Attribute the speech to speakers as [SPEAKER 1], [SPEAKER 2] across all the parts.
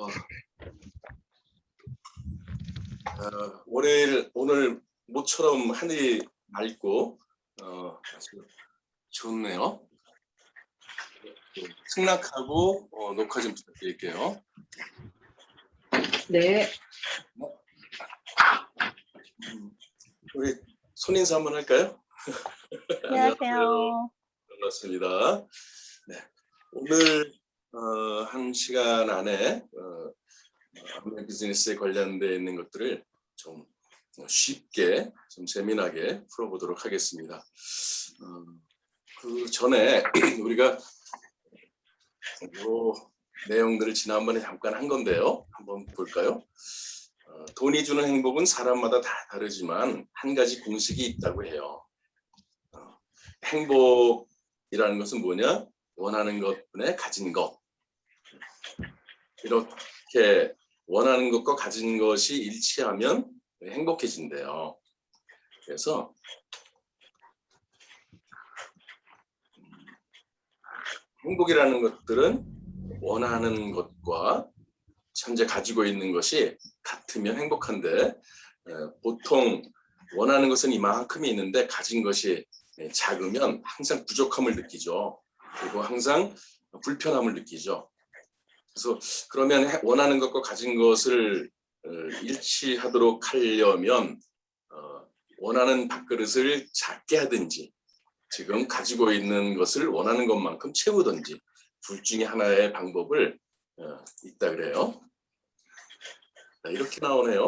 [SPEAKER 1] 어, 월요일 오늘 모처럼 하늘이 맑고 어, 좋네요. 승낙하고 어, 녹화 좀 부탁드릴게요.
[SPEAKER 2] 네,
[SPEAKER 1] 음, 우리 손인사 한번 할까요?
[SPEAKER 3] 안녕하세요.
[SPEAKER 1] 반갑습니다. 네, 오늘 어, 한 시간 안에 어, 아무리 비즈니스에 관련되어 있는 것들을 좀 쉽게 좀 재미나게 풀어보도록 하겠습니다. 어, 그 전에 우리가 요 내용들을 지난번에 잠깐 한 건데요. 한번 볼까요? 어, 돈이 주는 행복은 사람마다 다 다르지만 한 가지 공식이 있다고 해요. 어, 행복이라는 것은 뭐냐? 원하는 것 분에 가진 것. 이렇게 원하는 것과 가진 것이 일치하면 행복해진대요. 그래서 음, 행복이라는 것들은 원하는 것과 현재 가지고 있는 것이 같으면 행복한데 에, 보통 원하는 것은 이만큼이 있는데 가진 것이 에, 작으면 항상 부족함을 느끼죠. 그리고 항상 불편함을 느끼죠. 그래서 그러면 해- 원하는 것과 가진 것을 어, 일치하도록 하려면 어, 원하는 밥그릇을 작게 하든지 지금 가지고 있는 것을 원하는 것만큼 채우든지 둘 중에 하나의 방법을 어, 있다 그래요. 자, 이렇게 나오네요.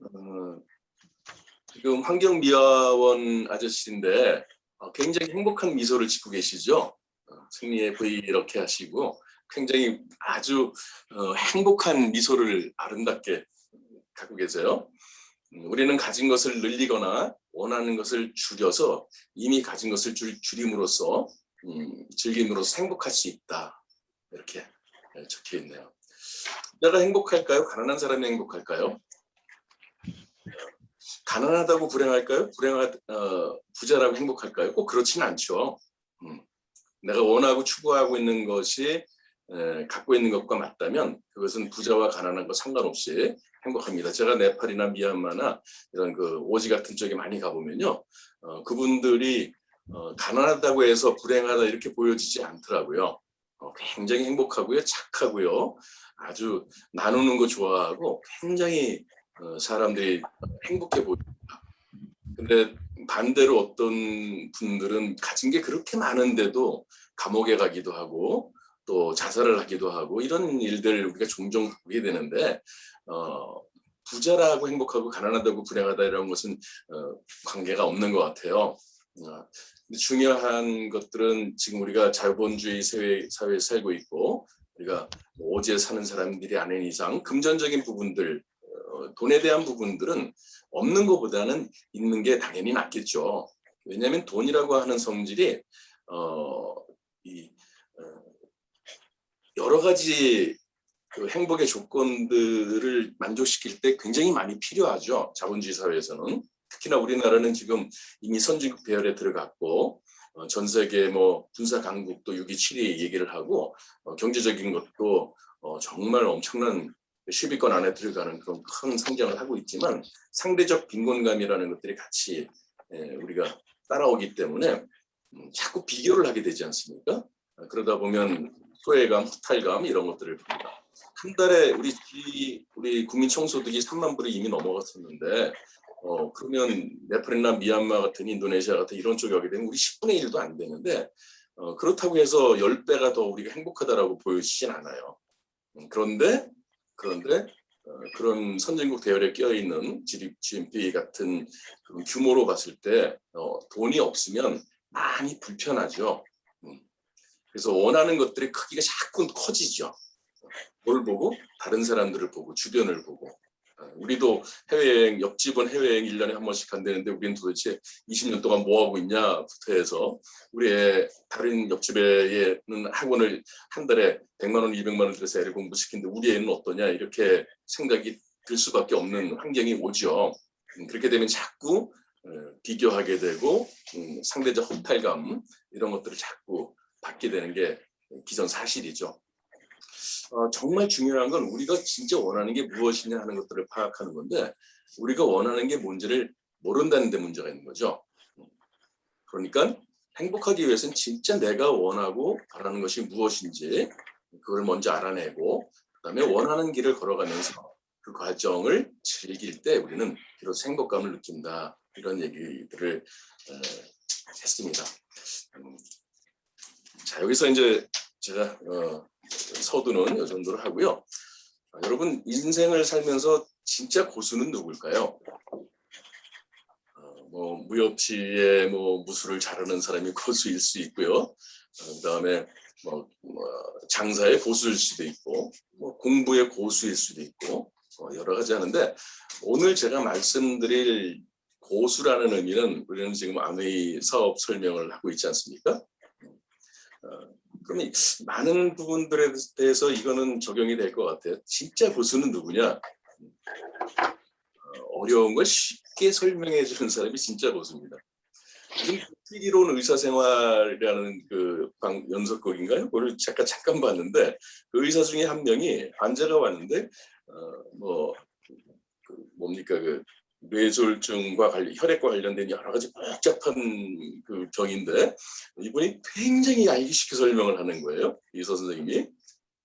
[SPEAKER 1] 어, 지금 환경미화원 아저씨인데 어, 굉장히 행복한 미소를 짓고 계시죠. 어, 승리의 V 이렇게 하시고 굉장히 아주 어, 행복한 미소를 아름답게 갖고 계세요. 음, 우리는 가진 것을 늘리거나 원하는 것을 줄여서 이미 가진 것을 줄, 줄임으로써 음, 즐김으로써 행복할 수 있다. 이렇게 네, 적혀 있네요. 부자가 행복할까요? 가난한 사람이 행복할까요? 가난하다고 불행할까요? 불행하 어, 부자라고 행복할까요? 꼭 그렇지는 않죠. 음, 내가 원하고 추구하고 있는 것이 에, 갖고 있는 것과 맞다면 그것은 부자와 가난한 거 상관없이 행복합니다. 제가 네팔이나 미얀마나 이런 그 오지 같은 쪽에 많이 가보면요, 어, 그분들이 어, 가난하다고 해서 불행하다 이렇게 보여지지 않더라고요. 어, 굉장히 행복하고요, 착하고요, 아주 나누는 거 좋아하고 굉장히 어, 사람들이 행복해 보입니다. 근데 반대로 어떤 분들은 가진 게 그렇게 많은데도 감옥에 가기도 하고 또 자살을 하기도 하고 이런 일들 우리가 종종 보게 되는데 어, 부자라고 행복하고 가난하다고 불행하다 이런 것은 어, 관계가 없는 것 같아요. 어, 중요한 것들은 지금 우리가 자본주의 사회, 사회에 살고 있고 우리가 오지에 사는 사람들이 아닌 이상 금전적인 부분들 어, 돈에 대한 부분들은 없는 것보다는 있는 게 당연히 낫겠죠. 왜냐하면 돈이라고 하는 성질이 어, 여러 가지 그 행복의 조건들을 만족시킬 때 굉장히 많이 필요하죠. 자본주의 사회에서는 특히나 우리나라는 지금 이미 선진국 배열에 들어갔고 어, 전 세계 뭐 군사 강국도 6.27이 얘기를 하고 어, 경제적인 것도 어, 정말 엄청난 10위권 안에 들어가는 그런 큰 성장을 하고 있지만 상대적 빈곤감이라는 것들이 같이 에, 우리가 따라오기 때문에 음, 자꾸 비교를 하게 되지 않습니까? 어, 그러다 보면 소외감, 후탈감 이런 것들을 봅니다. 한 달에 우리 기- 우리 국민 총소득이 3만 불이 이미 넘어갔었는데 어 그러면 네팔이나 미얀마 같은 인도네시아 같은 이런 쪽에 오게 되면 우리 10분의 1도 안 되는데 어 그렇다고 해서 10배가 더 우리가 행복하다라고 보여지진 않아요. 음, 그런데 그런데 어, 그런 선진국 대열에 끼어 있는 GDP 같은 규모로 봤을 때 어, 돈이 없으면 많이 불편하죠. 음. 그래서 원하는 것들의 크기가 자꾸 커지죠. 뭘 보고? 다른 사람들을 보고 주변을 보고 어, 우리도 해외여행 옆집은 해외여행 1년에 한 번씩 간다는데 우리는 도대체 20년 동안 뭐 하고 있냐부터 해서 우리의 다른 옆집에 있는 학원을 한 달에 100만 원, 200만 원 들여서 애를 공부시키는데 우리 애는 어떠냐 이렇게 생각이 들 수밖에 없는 환경이 오죠. 음, 그렇게 되면 자꾸 어, 비교하게 되고 음, 상대적 허탈감 이런 것들을 자꾸 받게 되는 게 기존 사실이죠. 어, 정말 중요한 건 우리가 진짜 원하는 게 무엇이냐 하는 것들을 파악하는 건데 우리가 원하는 게 뭔지를 모른다는 데 문제가 있는 거죠. 그러니까 행복하기 위해서는 진짜 내가 원하고 바라는 것이 무엇인지 그걸 먼저 알아내고 그다음에 원하는 길을 걸어가면서 그 과정을 즐길 때 우리는 비로소 행복감을 느낀다 이런 얘기들을 어, 했습니다. 음, 자 여기서 이제 제가 어, 서두는 이 정도로 하고요. 아, 여러분 인생을 살면서 진짜 고수는 누굴까요? 어, 뭐 무협지에 뭐 무술을 잘하는 사람이 고수일 수 있고요. 어, 그다음에 뭐, 뭐 장사의 고수일 수도 있고 뭐 공부의 고수일 수도 있고 어, 여러 가지 하는데 오늘 제가 말씀드릴 고수라는 의미는 우리는 지금 아메이 사업 설명을 하고 있지 않습니까? 어, 그러면 많은 부분들에 대해서 이거는 적용이 될 것 같아요. 진짜 고수는 누구냐? 어, 어려운 걸 쉽게 설명해 주는 사람이 진짜. 요즘 슬기로운 의사생활이라는 그 방, 연속극인가요? 그걸 잠깐 잠깐 봤는데 그 의사 중에 한 명이 환자가 왔는데 어, 뭐 그 뭡니까 그 뇌졸중과 관련 혈액과 관련된 여러 가지 복잡한 그 병인데 이분이 굉장히 알기 쉽게 설명을 하는 거예요 의사 선생님이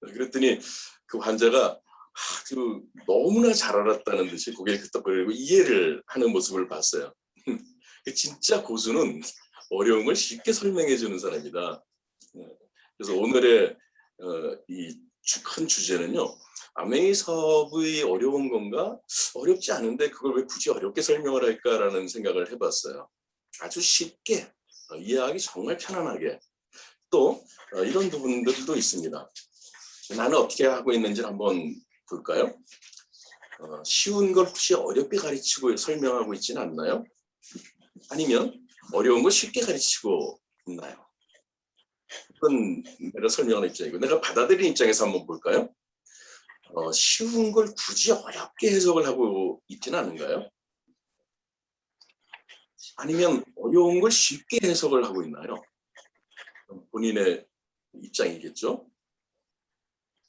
[SPEAKER 1] 그랬더니 그 환자가 아주 너무나 잘 알았다는 듯이 고개를 끄덕거리고 이해를 하는 모습을 봤어요. 진짜 고수는 어려운 걸 쉽게 설명해 주는 사람이다. 그래서 오늘의 어, 이큰 주제는요. 아메이 사업의 어려운 건가? 어렵지 않은데 그걸 왜 굳이 어렵게 설명을 할까라는 생각을 해봤어요. 아주 쉽게 어, 이해하기 정말 편안하게 또 어, 이런 부분들도 있습니다. 나는 어떻게 하고 있는지를 한번 볼까요? 어, 쉬운 걸 혹시 어렵게 가르치고 설명하고 있지는 않나요? 아니면 어려운 걸 쉽게 가르치고 있나요? 그건 내가 설명하는 입장이고 내가 받아들이는 입장에서 한번 볼까요? 어, 쉬운 걸 굳이 어렵게 해석을 하고 있지는 않은가요? 아니면 어려운 걸 쉽게 해석을 하고 있나요? 본인의 입장이겠죠?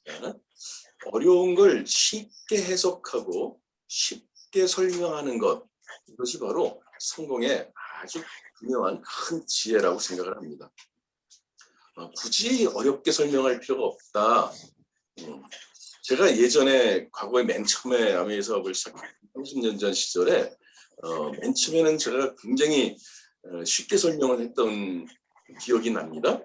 [SPEAKER 1] 네. 어려운 걸 쉽게 해석하고 쉽게 설명하는 것 이것이 바로 성공의 아주 중요한 큰 지혜라고 생각을 합니다. 어, 굳이 어렵게 설명할 필요가 없다. 음, 제가 예전에 과거에 맨 처음에 아메이 사업을 시작한 30년 전 시절에 어, 맨 처음에는 제가 굉장히 어, 쉽게 설명을 했던 기억이 납니다.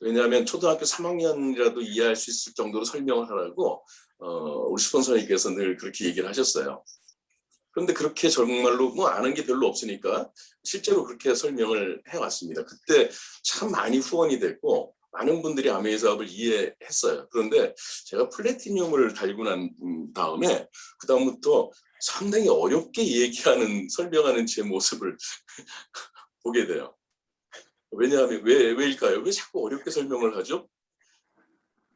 [SPEAKER 1] 왜냐하면 초등학교 3학년이라도 이해할 수 있을 정도로 설명을 하라고 어, 우리 스폰서님께서 늘 그렇게 얘기를 하셨어요. 그런데 그렇게 정말로 뭐 아는 게 별로 없으니까 실제로 그렇게 설명을 해왔습니다. 그때 참 많이 후원이 됐고 많은 분들이 아메이 사업을 이해했어요. 그런데 제가 플래티늄을 달고 난 다음에 그 다음부터 상당히 어렵게 얘기하는 설명하는 제 모습을 보게 돼요. 왜냐하면 왜 왜일까요? 왜 자꾸 어렵게 설명을 하죠?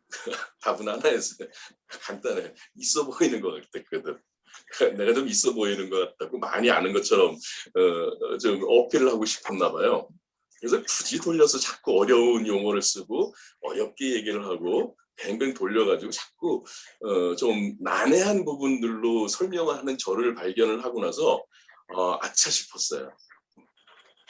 [SPEAKER 1] 답은 하나였어요. 간단해. 있어 보이는 것 같았거든. 내가 좀 있어 보이는 것 같다고 많이 아는 것처럼 어, 좀 어필을 하고 싶었나 봐요. 그래서 굳이 돌려서 자꾸 어려운 용어를 쓰고 어렵게 얘기를 하고 뱅뱅 돌려가지고 자꾸 어, 좀 난해한 부분들로 설명을 하는 저를 발견을 하고 나서 어, 아차 싶었어요.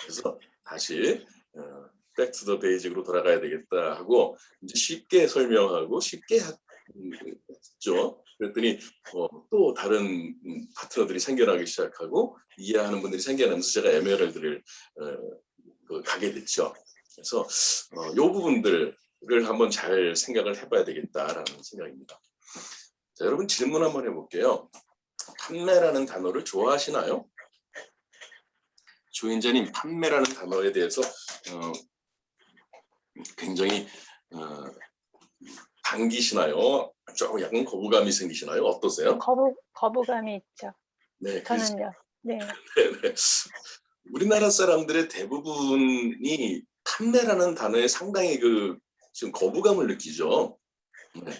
[SPEAKER 1] 그래서 다시 어, 백투 더 베이직으로 돌아가야 되겠다 하고 이제 쉽게 설명하고 쉽게 했죠. 그랬더니 어, 또 다른 음, 파트너들이 생겨나기 시작하고 이해하는 분들이 생겨나면서 제가 에메랄드를 어, 그 가게 됐죠. 그래서 어, 이 부분들을 한번 잘 생각을 해봐야 되겠다라는 생각입니다. 자, 여러분 질문 한번 해볼게요. 판매라는 단어를 좋아하시나요? 조인자님 판매라는 단어에 대해서 어, 굉장히 어, 당기시나요? 조금 약간 거부감이 생기시나요? 어떠세요?
[SPEAKER 2] 거부 거부감이 있죠.
[SPEAKER 1] 네, 그-
[SPEAKER 2] 저는요. 네.
[SPEAKER 1] 네, 네. 우리나라 사람들의 대부분이 판매라는 단어에 상당히 그 지금 거부감을 느끼죠. 네.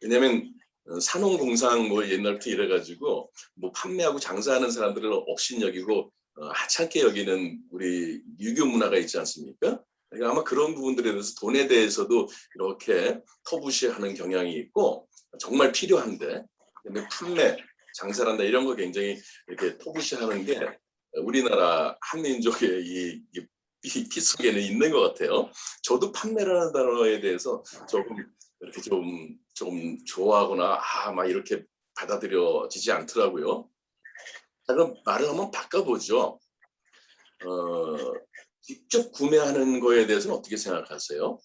[SPEAKER 1] 왜냐하면 어, 산업공상 뭐 옛날부터 이래가지고 뭐 판매하고 장사하는 사람들을 업신여기고 어, 하찮게 여기는 우리 유교 문화가 있지 않습니까? 그러니까 아마 그런 부분들에 대해서 돈에 대해서도 이렇게 터부시하는 경향이 있고 정말 필요한데 근데 판매, 장사란다 이런 거 굉장히 이렇게 터부시하는 게 우리나라 한민족의 이, 이, 이 피 속에는 있는 것 같아요. 저도 판매라는 단어에 대해서 조금 이렇게 좀, 좀 좋아하거나 아, 막 이렇게 받아들여지지 않더라고요. 자, 그럼 말을 한번 바꿔보죠. 어, 직접 구매하는 거에 대해서는 어떻게 생각하세요?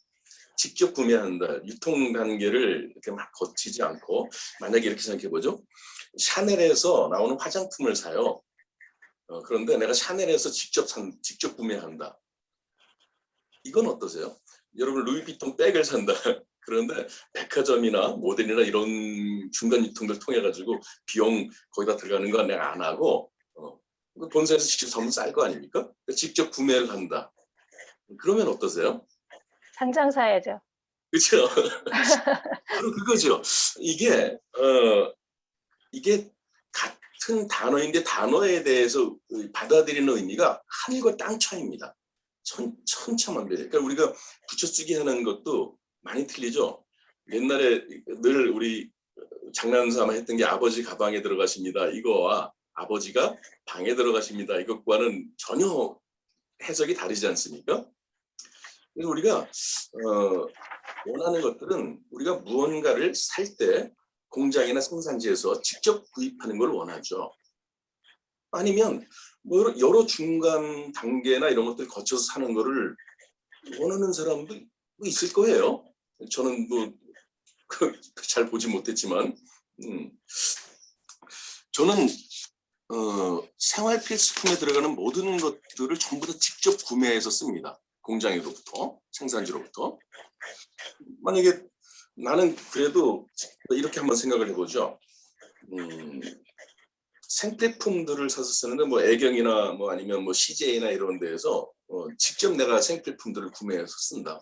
[SPEAKER 1] 직접 구매한다. 유통 단계를 이렇게 막 거치지 않고 만약에 이렇게 생각해 보죠. 샤넬에서 나오는 화장품을 사요. 어, 그런데 내가 샤넬에서 직접 산, 직접 구매한다. 이건 어떠세요? 여러분 루이비통 백을 산다. 그런데 백화점이나 모델이나 이런 중간 유통들 통해 가지고 비용 거기다 들어가는 건 내가 안 하고 어, 그 본사에서 직접 사면 쌀 거 아닙니까? 직접 구매를 한다. 그러면 어떠세요?
[SPEAKER 2] 당장 사야죠.
[SPEAKER 1] 그렇죠. 바로 그거죠. 이게 어 이게 같은 단어인데 단어에 대해서 받아들이는 의미가 하늘과 땅 차이입니다. 천 천차만별. 그러니까 우리가 붙여쓰기 하는 것도 많이 틀리죠. 옛날에 늘 우리 장난삼아 했던 게 아버지 가방에 들어가십니다. 이거와 아버지가 방에 들어가십니다. 이것과는 전혀 해석이 다르지 않습니까? 그래서 우리가 어, 원하는 것들은 우리가 무언가를 살 때 공장이나 생산지에서 직접 구입하는 걸 원하죠. 아니면 뭐 여러, 중간 단계나 이런 것들 거쳐서 사는 거를 원하는 사람도 뭐 있을 거예요. 저는 뭐잘 보지 못했지만, 음. 저는 어, 생활 필수품에 들어가는 모든 것들을 전부 다 직접 구매해서 씁니다. 공장으로부터 생산지로부터. 만약에 나는 그래도 이렇게 한번 생각을 해보죠. 음, 생필품들을 사서 쓰는데 뭐 애경이나 뭐 아니면 뭐 CJ나 이런 데에서 어, 직접 내가 생필품들을 구매해서 쓴다.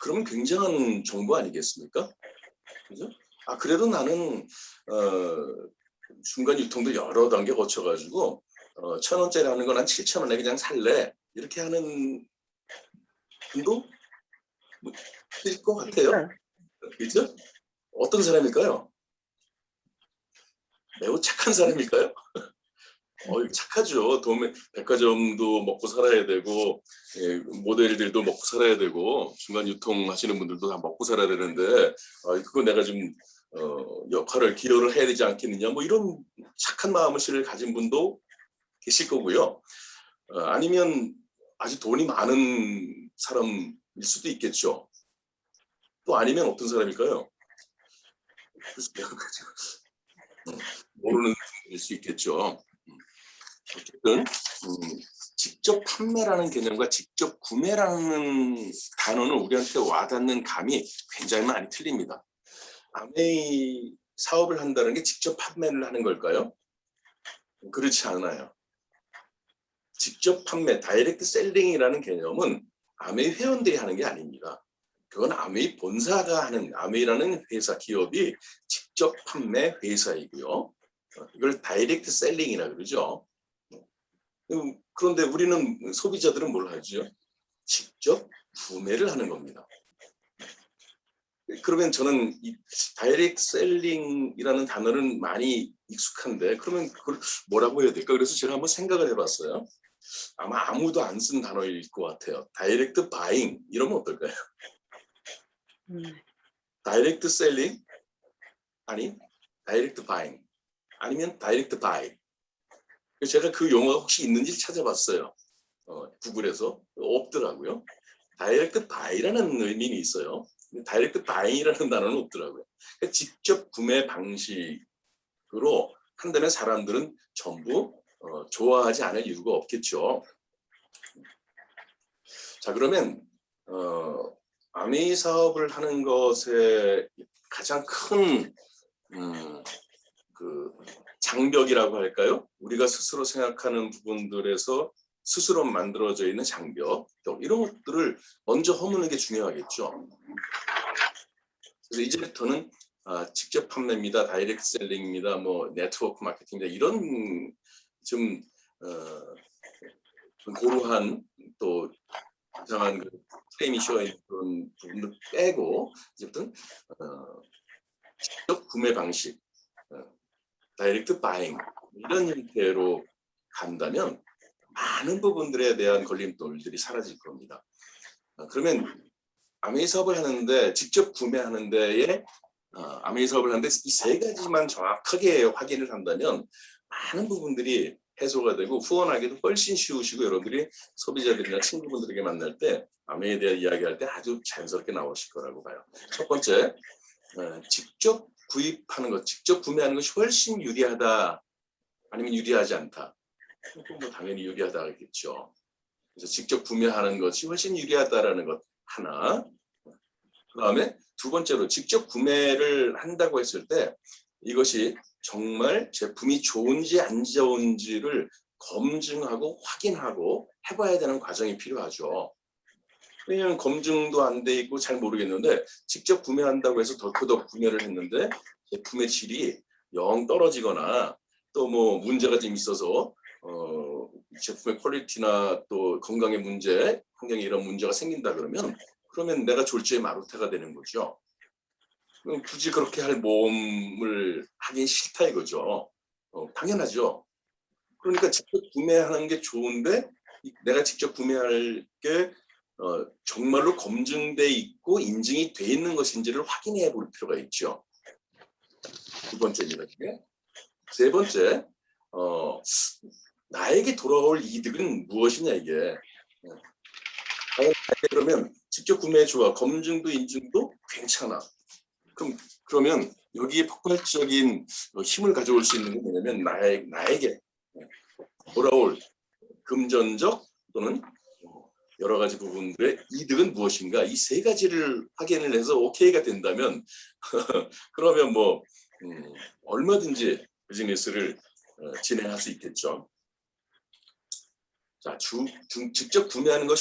[SPEAKER 1] 그러면 굉장한 정보 아니겠습니까? 그죠? 아 그래도 나는 어, 중간 유통도 여러 단계 거쳐가지고 어, 천 원짜리 하는 건한 칠천 원에 그냥 살래 이렇게 하는 분도 뭐, 있을 것 같아요. 그죠? 어떤 사람일까요? 매우 착한 사람일까요? 어, 착하죠. 도매, 백화점도 먹고 살아야 되고 예, 모델들도 먹고 살아야 되고 중간 유통하시는 분들도 다 먹고 살아야 되는데 아, 그거 내가 좀 어, 역할을 기여를 해야 되지 않겠느냐 뭐 이런 착한 마음을 가진 분도 계실 거고요. 어, 아니면 아주 돈이 많은 사람일 수도 있겠죠. 또 아니면 어떤 사람일까요? 음, 모르는 분일 수 있겠죠. 음, 어쨌든 음, 직접 판매라는 개념과 직접 구매라는 단어는 우리한테 와닿는 감이 굉장히 많이 틀립니다. 아메이 사업을 한다는 게 직접 판매를 하는 걸까요? 그렇지 않아요. 직접 판매, 다이렉트 셀링이라는 개념은 아메이 회원들이 하는 게 아닙니다. 그건 아메이 본사가 하는 아메이라는 회사 기업이 직접 판매 회사이고요. 어, 이걸 다이렉트 셀링이라 그러죠. 음, 그런데 우리는 소비자들은 뭘 하죠? 직접 구매를 하는 겁니다. 그러면 저는 이 다이렉트 셀링이라는 단어는 많이 익숙한데 그러면 그걸 뭐라고 해야 될까? 그래서 제가 한번 생각을 해봤어요. 아마 아무도 안 쓴 단어일 것 같아요. 다이렉트 바잉 이러면 어떨까요?
[SPEAKER 2] 음,
[SPEAKER 1] 다이렉트 셀링 아니 다이렉트 바잉 아니면 다이렉트 바이 제가 그 용어가 혹시 있는지 찾아봤어요. 어, 구글에서 없더라고요. 다이렉트 바이라는 의미는 있어요. 다이렉트 바잉이라는 단어는 없더라고요. 그러니까 직접 구매 방식으로 한다면 사람들은 전부 어, 좋아하지 않을 이유가 없겠죠. 자 그러면 어, 아메이 사업을 하는 것의 가장 큰 음, 그 장벽이라고 할까요? 우리가 스스로 생각하는 부분들에서 스스로 만들어져 있는 장벽 또 이런 것들을 먼저 허무는 게 중요하겠죠. 그래서 이제부터는 아, 직접 판매입니다, 다이렉트 셀링입니다, 뭐 네트워크 마케팅입니다 이런 좀 어, 좀 고루한 또 이상한 그 프레임이 씌워 있는 그런 부분들 빼고 이제부터는 어, 직접 구매 방식, 어, 다이렉트 바잉 이런 형태로 간다면 많은 부분들에 대한 걸림돌들이 사라질 겁니다. 어, 그러면 아메이 사업을 하는데 직접 구매하는 데에 어, 아메이 사업을 하는데 이 세 가지만 정확하게 확인을 한다면 많은 부분들이 해소가 되고 후원하기도 훨씬 쉬우시고 여러분들이 소비자들이나 친구분들에게 만날 때 아메이에 대한 이야기할 때 아주 자연스럽게 나오실 거라고 봐요. 첫 번째, 어, 직접 구입하는 것, 직접 구매하는 것이 훨씬 유리하다 아니면 유리하지 않다. 뭐 당연히 유리하다겠죠. 그래서 직접 구매하는 것이 훨씬 유리하다라는 것 하나. 그 다음에 두 번째로 직접 구매를 한다고 했을 때 이것이 정말 제품이 좋은지 안 좋은지를 검증하고 확인하고 해봐야 되는 과정이 필요하죠. 왜냐하면 검증도 안 돼 있고 잘 모르겠는데 직접 구매한다고 해서 덜커덕 구매를 했는데 제품의 질이 영 떨어지거나 또 뭐 문제가 좀 있어서 어, 제품의 퀄리티나 또 건강의 문제, 환경에 이런 문제가 생긴다 그러면 그러면 내가 졸지에 마루타가 되는 거죠. 그럼 굳이 그렇게 할 모험을 하긴 싫다 이거죠. 어, 당연하죠. 그러니까 직접 구매하는 게 좋은데 이- 내가 직접 구매할 게 어, 정말로 검증돼 있고 인증이 돼 있는 것인지를 확인해 볼 필요가 있죠. 두 번째입니다. 세 번째, 어, 나에게 돌아올 이득은 무엇이냐 이게. 어. 그러면 직접 구매 좋아, 검증도 인증도 괜찮아. 그럼 그러면 여기에 폭발적인 어, 힘을 가져올 수 있는 게 뭐냐면 나의 나에게 돌아올 금전적 또는 어, 여러 가지 부분들의 이득은 무엇인가 이 세 가지를 확인을 해서 오케이가 된다면 그러면 뭐 음, 얼마든지 비즈니스를 어, 진행할 수 있겠죠. 자, 주, 주- 직접 구매하는 것이